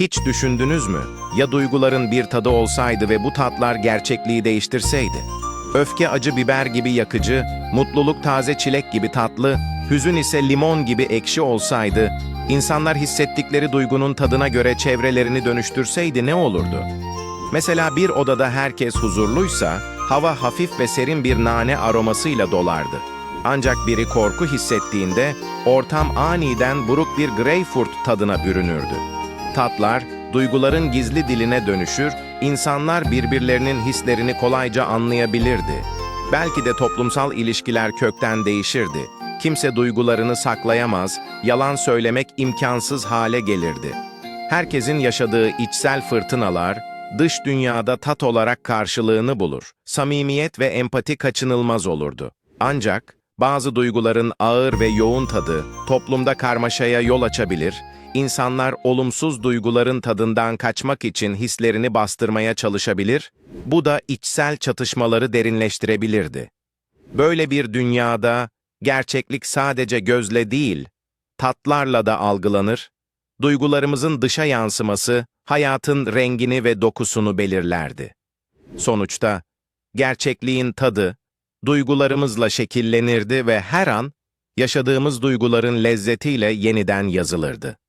Hiç düşündünüz mü? Ya duyguların bir tadı olsaydı ve bu tatlar gerçekliği değiştirseydi? Öfke acı biber gibi yakıcı, mutluluk taze çilek gibi tatlı, hüzün ise limon gibi ekşi olsaydı, insanlar hissettikleri duygunun tadına göre çevrelerini dönüştürseydi ne olurdu? Mesela bir odada herkes huzurluysa, hava hafif ve serin bir nane aromasıyla dolardı. Ancak biri korku hissettiğinde, ortam aniden buruk bir greyfurt tadına bürünürdü. Tatlar, duyguların gizli diline dönüşür, insanlar birbirlerinin hislerini kolayca anlayabilirdi. Belki de toplumsal ilişkiler kökten değişirdi. Kimse duygularını saklayamaz, yalan söylemek imkansız hale gelirdi. Herkesin yaşadığı içsel fırtınalar, dış dünyada tat olarak karşılığını bulur. Samimiyet ve empati kaçınılmaz olurdu. Ancak bazı duyguların ağır ve yoğun tadı toplumda karmaşaya yol açabilir, insanlar olumsuz duyguların tadından kaçmak için hislerini bastırmaya çalışabilir, bu da içsel çatışmaları derinleştirebilirdi. Böyle bir dünyada gerçeklik sadece gözle değil, tatlarla da algılanır, duygularımızın dışa yansıması hayatın rengini ve dokusunu belirlerdi. Sonuçta gerçekliğin tadı duygularımızla şekillenirdi ve her an yaşadığımız duyguların lezzetiyle yeniden yazılırdı.